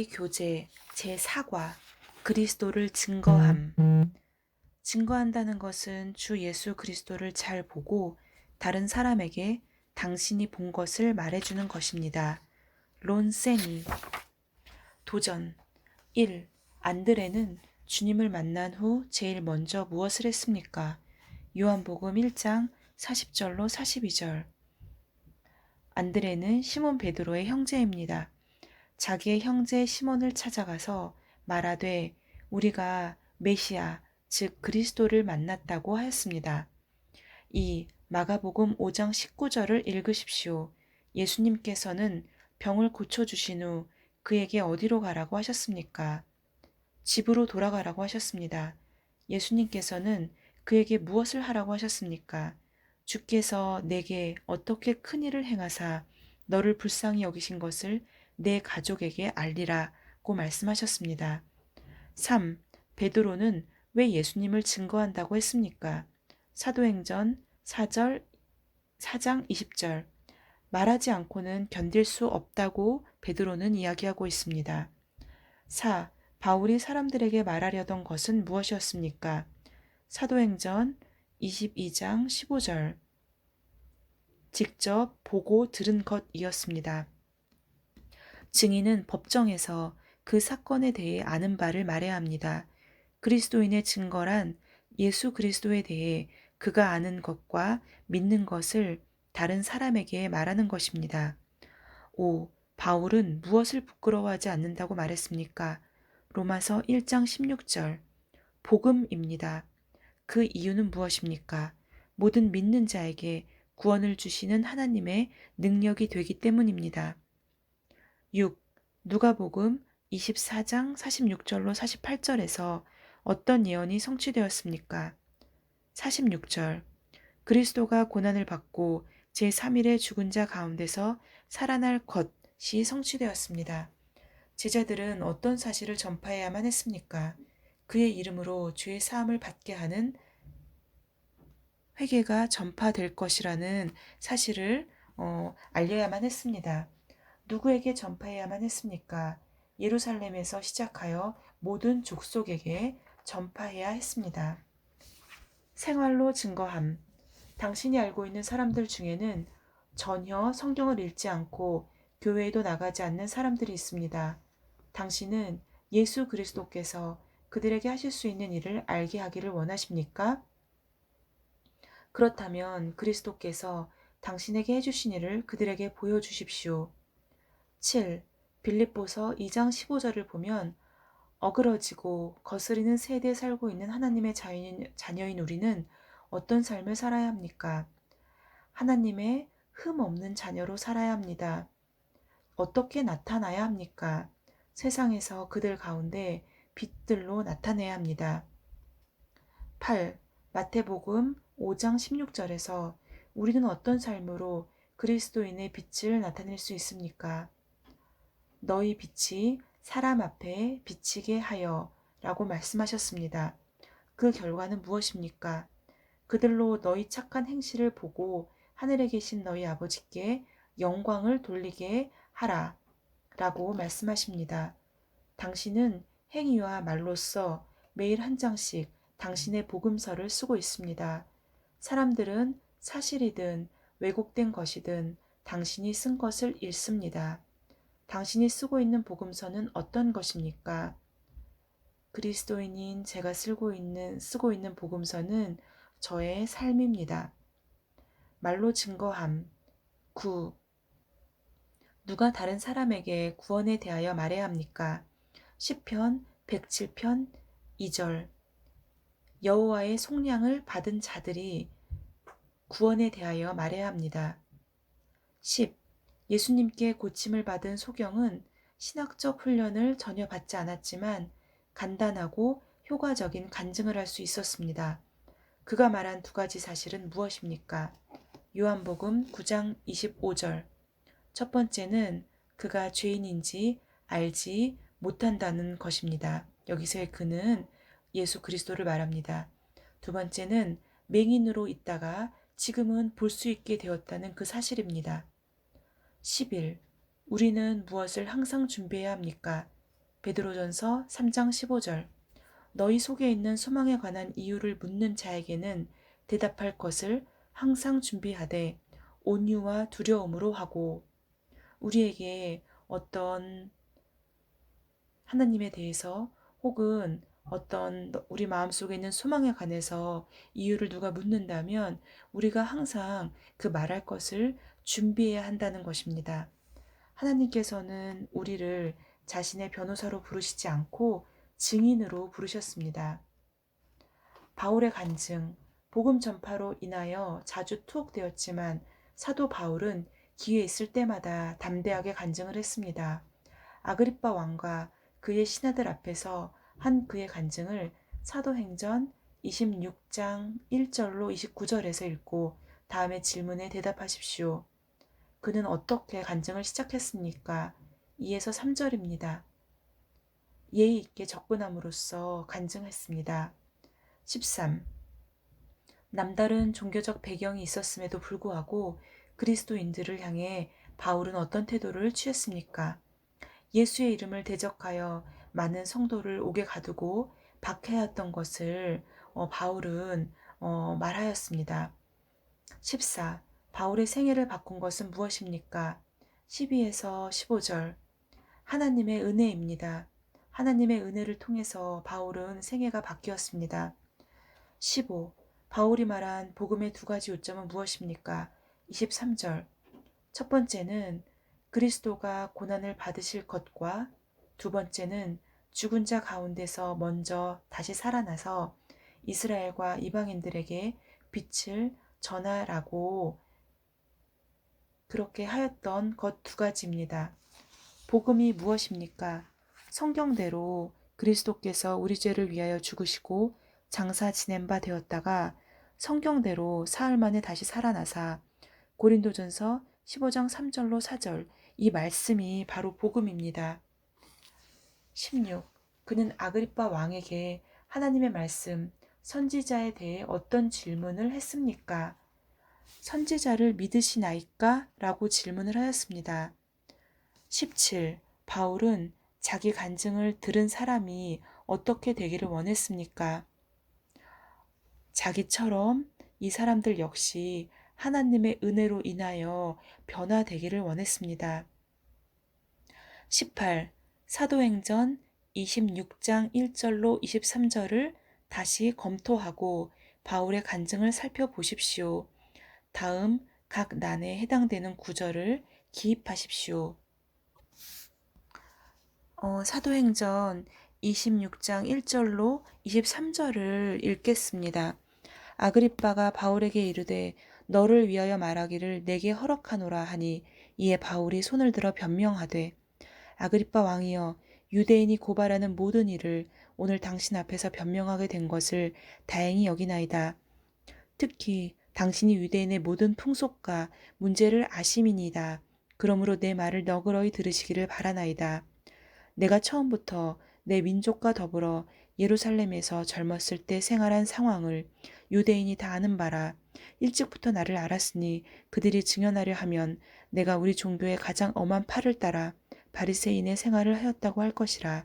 그리스도와의 교제 제4과 그리스도를 증거함. 증거한다는 것은 주 예수 그리스도를 잘 보고 다른 사람에게 당신이 본 것을 말해주는 것입니다. 론 세니 도전 1. 안드레는 주님을 만난 후 제일 먼저 무엇을 했습니까? 요한복음 1장 40절로 42절 안드레는 시몬 베드로의 형제입니다. 자기의 형제 시몬을 찾아가서 말하되 우리가 메시아 즉 그리스도를 만났다고 하였습니다. 2. 마가복음 5장 19절을 읽으십시오. 예수님께서는 병을 고쳐 주신 후 그에게 어디로 가라고 하셨습니까? 집으로 돌아가라고 하셨습니다. 예수님께서는 그에게 무엇을 하라고 하셨습니까? 주께서 내게 어떻게 큰 일을 행하사 너를 불쌍히 여기신 것을 내 가족에게 알리라고 말씀하셨습니다. 3. 베드로는 왜 예수님을 증거한다고 했습니까? 사도행전 4절 4장 20절 말하지 않고는 견딜 수 없다고 베드로는 이야기하고 있습니다. 4. 바울이 사람들에게 말하려던 것은 무엇이었습니까? 사도행전 22장 15절 직접 보고 들은 것이었습니다. 증인은 법정에서 그 사건에 대해 아는 바를 말해야 합니다. 그리스도인의 증거란 예수 그리스도에 대해 그가 아는 것과 믿는 것을 다른 사람에게 말하는 것입니다. 5. 바울은 무엇을 부끄러워하지 않는다고 말했습니까? 로마서 1장 16절. 복음입니다. 그 이유는 무엇입니까? 모든 믿는 자에게 구원을 주시는 하나님의 능력이 되기 때문입니다. 6. 누가복음 24장 46절로 48절에서 어떤 예언이 성취되었습니까? 46절. 그리스도가 고난을 받고 제3일에 죽은 자 가운데서 살아날 것이 성취되었습니다. 제자들은 어떤 사실을 전파해야만 했습니까? 그의 이름으로 죄의 사함을 받게 하는 회개가 전파될 것이라는 사실을 어, 알려야만 했습니다. 누구에게 전파해야만 했습니까? 예루살렘에서 시작하여 모든 족속에게 전파해야 했습니다. 생활로 증거함. 당신이 알고 있는 사람들 중에는 전혀 성경을 읽지 않고 교회에도 나가지 않는 사람들이 있습니다. 당신은 예수 그리스도께서 그들에게 하실 수 있는 일을 알게 하기를 원하십니까? 그렇다면 그리스도께서 당신에게 해주신 일을 그들에게 보여주십시오. 7. 빌립보서 2장 15절을 보면 어그러지고 거스리는 세대에 살고 있는 하나님의 자인, 자녀인 우리는 어떤 삶을 살아야 합니까? 하나님의 흠 없는 자녀로 살아야 합니다. 어떻게 나타나야 합니까? 세상에서 그들 가운데 빛들로 나타내야 합니다. 8. 마태복음 5장 16절에서 우리는 어떤 삶으로 그리스도인의 빛을 나타낼 수 있습니까? 너희 빛이 사람 앞에 비치게 하여 라고 말씀하셨습니다. 그 결과는 무엇입니까? 그들로 너희 착한 행실을 보고 하늘에 계신 너희 아버지께 영광을 돌리게 하라 라고 말씀하십니다. 당신은 행위와 말로써 매일 한 장씩 당신의 복음서를 쓰고 있습니다. 사람들은 사실이든 왜곡된 것이든 당신이 쓴 것을 읽습니다. 당신이 쓰고 있는 복음서는 어떤 것입니까? 그리스도인인 제가 쓰고 있는, 쓰고 있는 복음서는 저의 삶입니다. 말로 증거함. 9. 누가 다른 사람에게 구원에 대하여 말해야 합니까? 10편 107편 2절 여호와의 속량을 받은 자들이 구원에 대하여 말해야 합니다. 10. 예수님께 고침을 받은 소경은 신학적 훈련을 전혀 받지 않았지만 간단하고 효과적인 간증을 할 수 있었습니다. 그가 말한 두 가지 사실은 무엇입니까? 요한복음 9장 25절. 첫 번째는 그가 죄인인지 알지 못한다는 것입니다. 여기서의 그는 예수 그리스도를 말합니다. 두 번째는 맹인으로 있다가 지금은 볼 수 있게 되었다는 그 사실입니다. 10일 우리는 무엇을 항상 준비해야 합니까? 베드로전서 3장 15절. 너희 속에 있는 소망에 관한 이유를 묻는 자에게는 대답할 것을 항상 준비하되 온유와 두려움으로 하고 우리에게 어떤 하나님에 대해서 혹은 어떤 우리 마음속에 있는 소망에 관해서 이유를 누가 묻는다면 우리가 항상 그 말할 것을 준비해야 한다는 것입니다. 하나님께서는 우리를 자신의 변호사로 부르시지 않고 증인으로 부르셨습니다. 바울의 간증, 복음 전파로 인하여 자주 투옥되었지만 사도 바울은 기회 있을 때마다 담대하게 간증을 했습니다. 아그리빠 왕과 그의 신하들 앞에서 한 그의 간증을 사도행전 26장 1절로 29절에서 읽고 다음에 질문에 대답하십시오. 그는 어떻게 간증을 시작했습니까? 2에서 3절입니다. 예의 있게 접근함으로써 간증했습니다. 13. 남다른 종교적 배경이 있었음에도 불구하고 그리스도인들을 향해 바울은 어떤 태도를 취했습니까? 예수의 이름을 대적하여 많은 성도를 옥에 가두고 박해했던 것을 어, 바울은 어, 말하였습니다. 14. 바울의 생애를 바꾼 것은 무엇입니까? 12에서 15절. 하나님의 은혜입니다. 하나님의 은혜를 통해서 바울은 생애가 바뀌었습니다. 15. 바울이 말한 복음의 두 가지 요점은 무엇입니까? 23절. 첫 번째는 그리스도가 고난을 받으실 것과 두 번째는 죽은 자 가운데서 먼저 다시 살아나서 이스라엘과 이방인들에게 빛을 전하라고 그렇게 하였던 것 두 가지입니다. 복음이 무엇입니까? 성경대로 그리스도께서 우리 죄를 위하여 죽으시고 장사 지낸 바 되었다가 성경대로 사흘 만에 다시 살아나사 고린도전서 15장 3절로 4절 이 말씀이 바로 복음입니다. 16. 그는 아그리빠 왕에게 하나님의 말씀, 선지자에 대해 어떤 질문을 했습니까? 선지자를 믿으시나이까? 라고 질문을 하였습니다. 17. 바울은 자기 간증을 들은 사람이 어떻게 되기를 원했습니까? 자기처럼 이 사람들 역시 하나님의 은혜로 인하여 변화되기를 원했습니다. 18. 사도행전 26장 1절로 23절을 다시 검토하고 바울의 간증을 살펴보십시오. 다음 각 난에 해당되는 구절을 기입하십시오. 어, 사도행전 26장 1절로 23절을 읽겠습니다. 아그리빠가 바울에게 이르되 너를 위하여 말하기를 내게 허락하노라 하니 이에 바울이 손을 들어 변명하되 아그리빠 왕이여 유대인이 고발하는 모든 일을 오늘 당신 앞에서 변명하게 된 것을 다행히 여기나이다. 특히 당신이 유대인의 모든 풍속과 문제를 아심이니다. 그러므로 내 말을 너그러이 들으시기를 바라나이다. 내가 처음부터 내 민족과 더불어 예루살렘에서 젊었을 때 생활한 상황을 유대인이 다 아는 바라. 일찍부터 나를 알았으니 그들이 증언하려 하면 내가 우리 종교의 가장 엄한 팔을 따라 바리새인의 생활을 하였다고 할 것이라.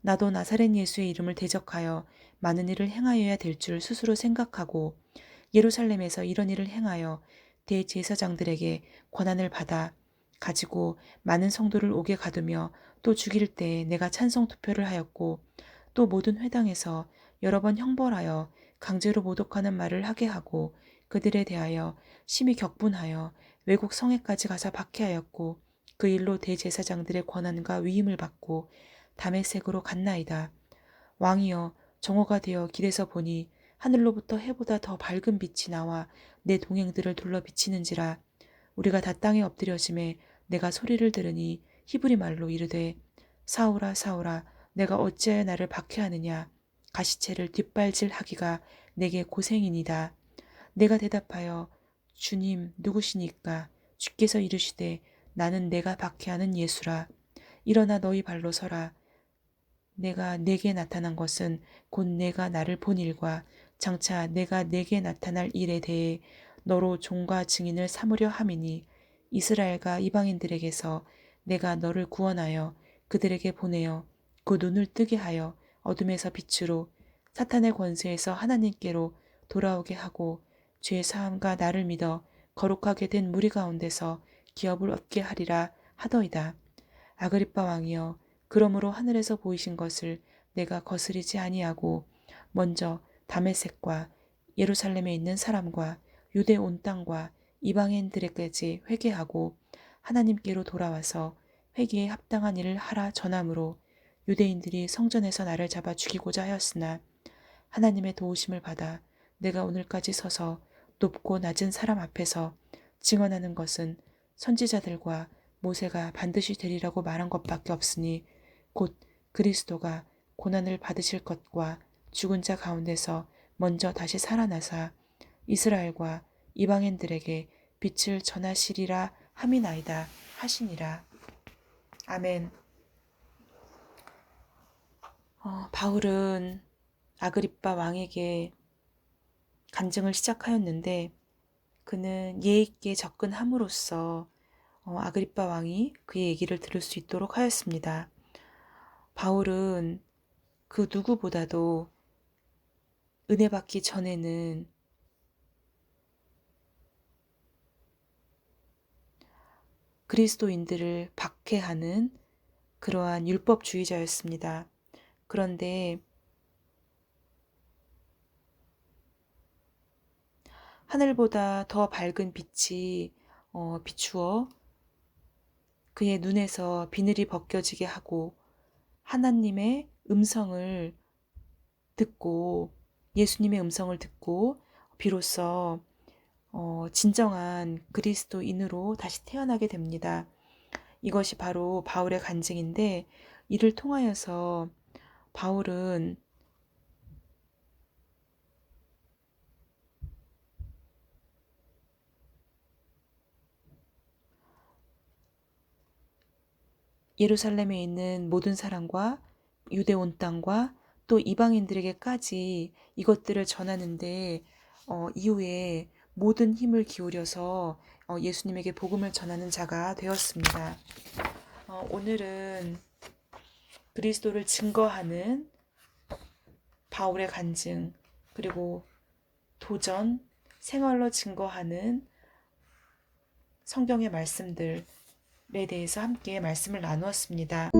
나도 나사렛 예수의 이름을 대적하여 많은 일을 행하여야 될 줄 스스로 생각하고 예루살렘에서 이런 일을 행하여 대제사장들에게 권한을 받아 가지고 많은 성도를 옥에 가두며 또 죽일 때 내가 찬성 투표를 하였고 또 모든 회당에서 여러 번 형벌하여 강제로 모독하는 말을 하게 하고 그들에 대하여 심히 격분하여 외국 성에까지 가서 박해하였고 그 일로 대제사장들의 권한과 위임을 받고 담의색으로 갔나이다. 왕이여 정오가 되어 길에서 보니 하늘로부터 해보다 더 밝은 빛이 나와 내 동행들을 둘러 비치는지라. 우리가 다 땅에 엎드려짐에 내가 소리를 들으니 히브리 말로 이르되 사오라 사오라 내가 어찌하여 나를 박해하느냐? 가시채를 뒷발질하기가 내게 고생이니다. 내가 대답하여 주님 누구시니까? 주께서 이르시되 나는 내가 박해하는 예수라. 일어나 너희 발로 서라 내가 내게 나타난 것은 곧 내가 나를 본 일과 장차 내가 내게 나타날 일에 대해 너로 종과 증인을 삼으려 함이니 이스라엘과 이방인들에게서 내가 너를 구원하여 그들에게 보내어 그 눈을 뜨게 하여 어둠에서 빛으로 사탄의 권세에서 하나님께로 돌아오게 하고 죄 사함과 나를 믿어 거룩하게 된 무리 가운데서 기업을 얻게 하리라 하더이다. 아그리빠 왕이여 그러므로 하늘에서 보이신 것을 내가 거스리지 아니하고 먼저 다메섹과 예루살렘에 있는 사람과 유대 온 땅과 이방인들에게까지 회개하고 하나님께로 돌아와서 회개에 합당한 일을 하라 전함으로 유대인들이 성전에서 나를 잡아 죽이고자 하였으나 하나님의 도우심을 받아 내가 오늘까지 서서 높고 낮은 사람 앞에서 증언하는 것은 선지자들과 모세가 반드시 되리라고 말한 것밖에 없으니 곧 그리스도가 고난을 받으실 것과 죽은 자 가운데서 먼저 다시 살아나사 이스라엘과 이방인들에게 빛을 전하시리라 함이나이다 하시니라. 아멘. 어, 바울은 아그리빠 왕에게 간증을 시작하였는데 그는 예의 있게 접근함으로써 어, 아그리빠 왕이 그의 얘기를 들을 수 있도록 하였습니다. 바울은 그 누구보다도 은혜 받기 전에는 그리스도인들을 박해하는 그러한 율법주의자였습니다. 그런데 하늘보다 더 밝은 빛이 어, 비추어 그의 눈에서 비늘이 벗겨지게 하고 하나님의 음성을 듣고 예수님의 음성을 듣고 비로소 어, 진정한 그리스도인으로 다시 태어나게 됩니다. 이것이 바로 바울의 간증인데 이를 통하여서 바울은 예루살렘에 있는 모든 사람과 유대 온 땅과 또 이방인들에게까지 이것들을 전하는데 어, 이후에 모든 힘을 기울여서 어, 예수님에게 복음을 전하는 자가 되었습니다. 어, 오늘은 그리스도를 증거하는 바울의 간증 그리고 도전 생활로 증거하는 성경의 말씀들 에 대해서 함께 말씀을 나누었습니다.